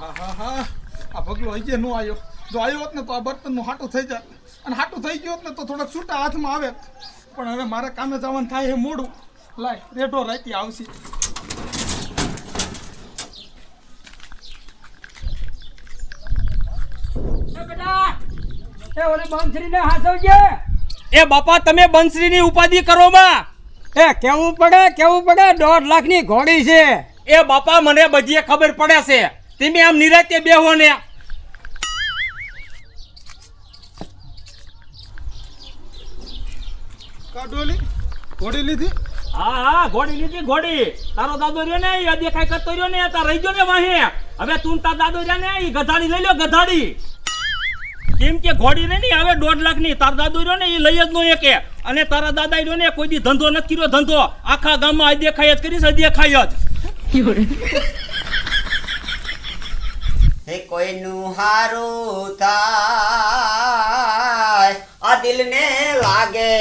આ પગલો હજી નો આવ્યો. જો આવ્યો હોત ને તો આ બર્તનનું હાટું થઈ જાય અને હાટું થઈ ગયું હોત ને તો થોડાક છૂટા હાથમાં આવે. પણ હવે મારે કામે જવાનું થાય એ મોડું. લાય રેડો રાતી આવશે. એ બાપા તમે બંસરીની ઉપાધિ કરો માં. એ કેવું પડે કેવું પડે? દોઢ લાખની ઘોડી છે. એ બાપા મને બધી ખબર પડે છે. તમે આમ નિરાતે બેહો ને. કાઢોલી ઘોડી લીધી? હા હા ઘોડી લીધી ઘોડી. તારો દાદો રહ્યો ને એ દેખાય કરતો રહ્યો ને તાર રહી ગયો ને વાહે. હવે તું તાર દાદો રહ્યા ને એ ગધાડી લઈ લ્યો ગધાડી. કેમ કે ઘોડી ને હવે દોઢ લાખની તાર દાદો રહ્યો ને એ લઈ જ નો એકે. અને તારા દાદા રહ્યો ને કોઈ દી ધંધો નથી કર્યો ધંધો. આખા ગામમાં આ દેખાય જ કરીશ આ દેખાય જ હે કોઈનું હારું થાય? આ દિલને લાગે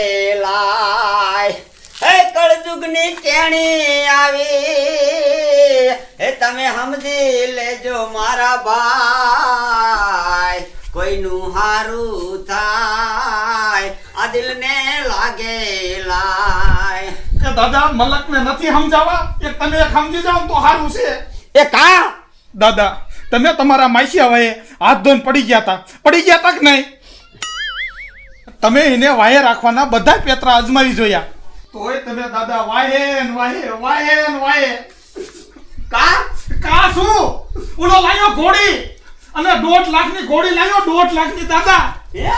લાય. હે કળજુગની કેણી આવી હે તમે સમજી લેજો મારા ભાઈ. કોઈનું હારું થાય આ દિલને લાગે લાય. એ દાદા મલકને નથી સમજાવવા? એક તમે સમજી જાવ તો હારું છે. એ કા? દાદા તમે તમારા માસી હવે હાથ ધોઈને પડી ગયા હતા પડી ગયા હતા કે નહીં? તમે એને વાહે રાખવાના બધા પેતરા અજમાવી જોયા. તોય તમે દાદા વાહે વાહે વાહે વાહે. કા? કા શું? ઓલો લાયો ઘોડી. અને દોઢ લાખની ઘોડી લાયો, દોઢ લાખની દાદા. હે?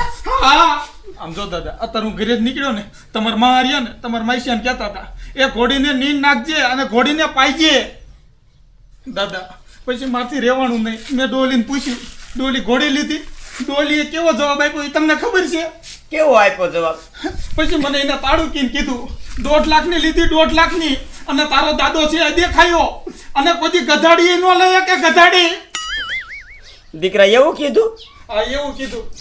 આમ જો દાદા, અત્યારે હું ઘરે નીકળ્યો ને, તમારમાં હાર્યા ને, તમાર માઈસિયાને કહેતા હતા, એ ઘોડીને નીંદ નાખજે અને ઘોડીને પાઈજે દાદા પછી મારથી રહેવાનું નહીં. મેં ડોલીને પૂછ્યું. ડોલી ઘોડી લીધી. ડોલીએ કેવો જવાબ આપ્યો એ તમને ખબર છે? કેવો આપ્યો જવાબ? પછી મને એને તાળું કીને કીધું દોઢ લાખની લીધી દોઢ લાખની. અને તારો દાદો છે એ દેખાયો. અને કોઈ ગધાડી ન લઈએ કે ગધાડી. દીકરા એવું કીધું? હા એવું કીધું.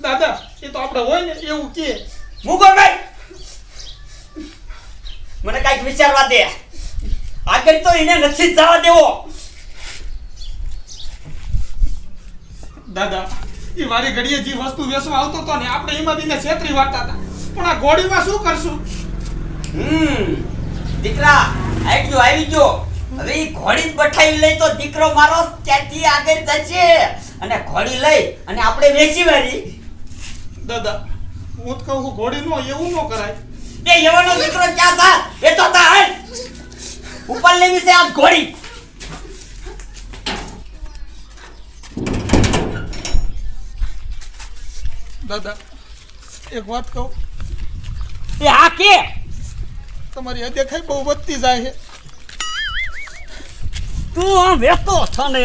દાદા એ તો આપણે હોય ને એવું કે. મુગલભાઈ! મને કાંઈક વિચારવા દે. આગળ તો એને નથી જવા દેવો. દાદા એ મારી ઘડીએ જે વસ્તુ વેચવા આવતો હતો ને આપણે એમાં બીને છેતરી વાળતા હતા. પણ આ ઘોડીમાં શું કરશું? હમ દીકરા આવી ગયો આવી ગયો. હવે એ ઘોડી બઠાઈ લઈ તો દીકરો મારો ત્યાંથી આગળ જશે. અને ઘોડી લઈ અને આપણે વેચી વાળી. દાદા હું કહું છું ઘોડી નો એવું ન કરાય. એ એવાનો દીકરો ક્યાં થા? એ તો તા. ઉપર લેવી છે આ ઘોડી દાદા એક વાત કહું. એ હા કે? તમારી આ દેખાય બહુ વધતી જાય છે. તું આમ વેચતો છો ને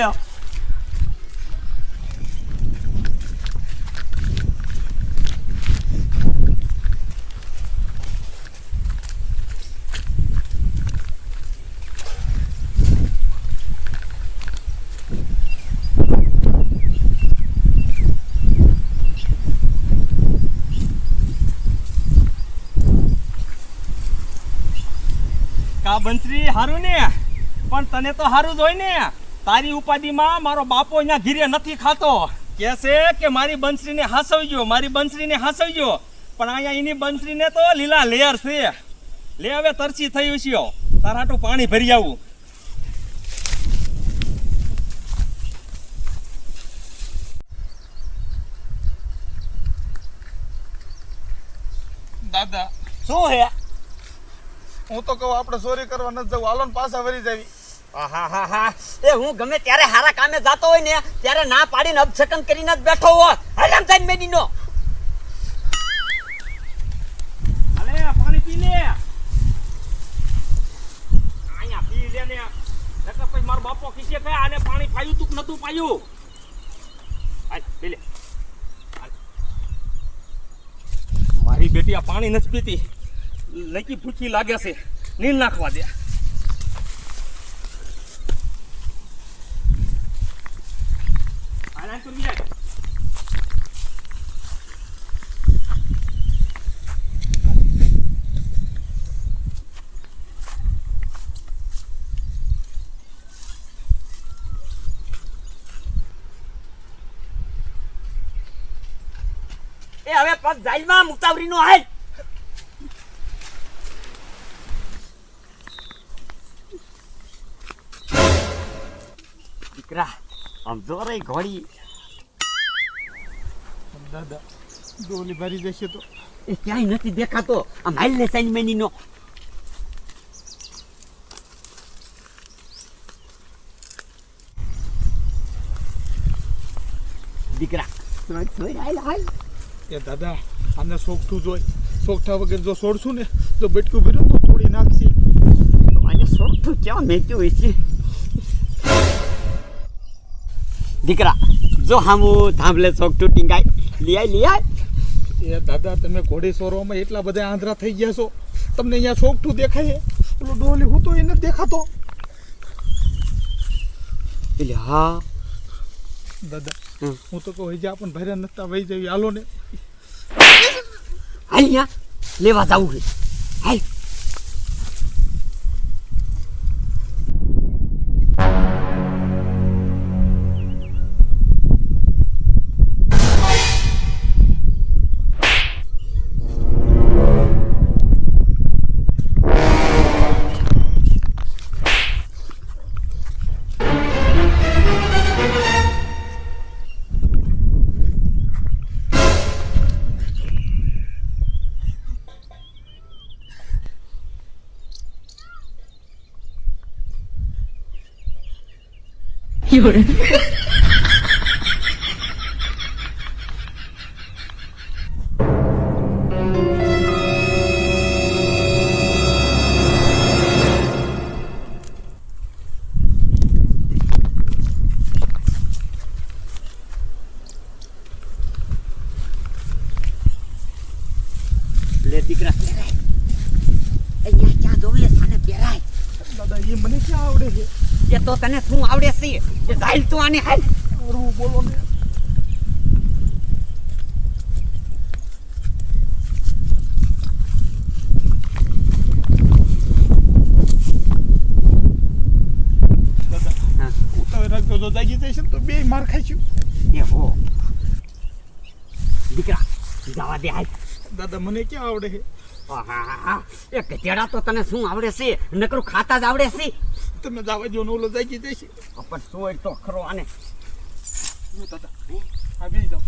બંસરી હારું ને? પણ તને તો હારું જ હોય ને. તારી ઉપાધિમાં મારો બાપો અહીંયા ઘીરે નથી ખાતો. કે છે કે મારી બંસરીને હાસવજો, મારી બંસરીને હાસવજો. પણ અહીંયા એની બંસરીને તો લીલા લેયર છે. લે હવે તરસી થયું છે તારાટું પાણી ભરી આવું. દાદા, શું હે? હું તો કહું આપણે ચોરી કરવા નથી જવું. હાલો ને પાછા વળી જાવી. એ હું ગમે ત્યારે હારા કામે જાતો હોય ને ત્યારે ના પાડીને અપશકન કરીને જ બેઠો હોય હાલ થાય મેડીનો. અલે પાણી પી લે. અહીંયા પી લે ને. નકર પછી મારો બાપો ખીસે કે આને પાણી પાયું તું નતું પાયું? હાલ પી લે. મારી બેટી આ પાણી નથી પીતી. લકી ફૂકી લાગ્યા છે. નીલ નાખવા દે. હવે પગ જાઈલમાં મુક્તાવરી નો હાઈ દીકરા આમ જોરે ઘોડી દાદા ડોલી ભરી જશે તો એ ક્યાંય નથી દેખાતો આમ હાલ ને સાઈન મેની નો દીકરા એ દાદા આને સોગઠું જોઈ સોગઠા વગર જો છોડશું ને તો બટકું ભર્યું તો તોડી નાખશી અને સોઠું ક્યાં મેક્યું હોય છે દીકરા જો હામું થાંભલે ટુ ટીંગાય લિયાય લિયાય. એ દાદા તમે ઘોડેશ્વરોમાં એટલા બધા આંધ્રા થઈ ગયા છો. તમને અહીંયા સોગઠું દેખાય પેલો ડોલી હું તો એને દેખાતો. એટલે હા. દાદા હું તો કહું જા પણ ભર્યા નતા વહી જવી. હાલો ને. અહીંયા લેવા જવું છે. હાલ લે દીકરા. પહેરાય અહીંયા ક્યાં જોવે સાને પહેરાય? દાદા એ મને ક્યાં આવડે છે? એ તો તને શું આવડે છે? એ જાઈલ તું આને હાલ. રૂ બોલો ને તો બે માર ખાઈશું એ હો. દીકરા જવા દે હાલ. દાદા મને ક્યાં આવડે છે? એ ગધેડા તો તને શું આવડે છે? નકરું ખાતા જ આવડે છે? તમે જાવા જો ને ઓલો જઈ જઈશ પણ સોય તો ખરો આને. હું દાદા હા બે હું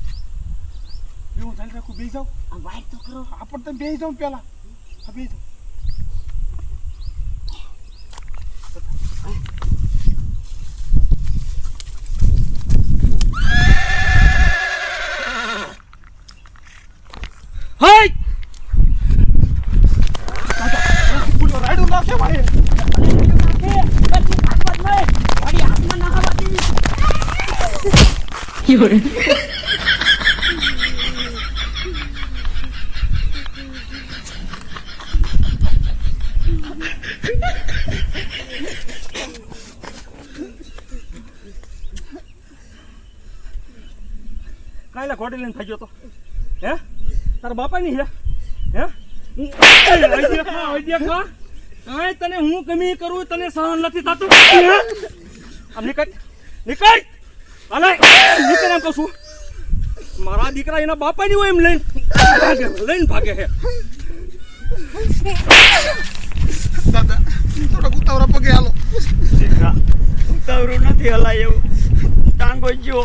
એવું ચાલી રાખું બે જાઉં? આ વાય તો ખરો. આપણ પણ તમે બે જાઉં પેલા. આ બે જાઓ હઈ બોલો રાયડું નાખે ભાઈ કાંઈ ઘોડી લઈને થઈ તો. હે? તારા બાપાની હે? હે કાંઈ તને હું કમી કરું તને સહન નથી થતું. હે? નીકળ. નીકળ. અલે નીકળ એમ કહું છું મારા દીકરા એના બાપાની હોય એમ લઈને ભાગે લઈને ભાગે હે દાદા થોડાક ઉતાવળા પગે હાલો. દીકરા ઉતાવળું નથી હલાય એવું. ટાંગો જો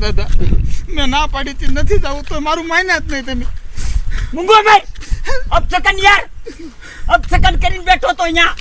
દાદા મેં ના પાડી નથી જવું તો મારું માન્યા જ નહીં તમે. મુંગો ભાઈ! અબ સેકન્ડ યાર અબ સેકન્ડ કરીને બેઠો તો અહીંયા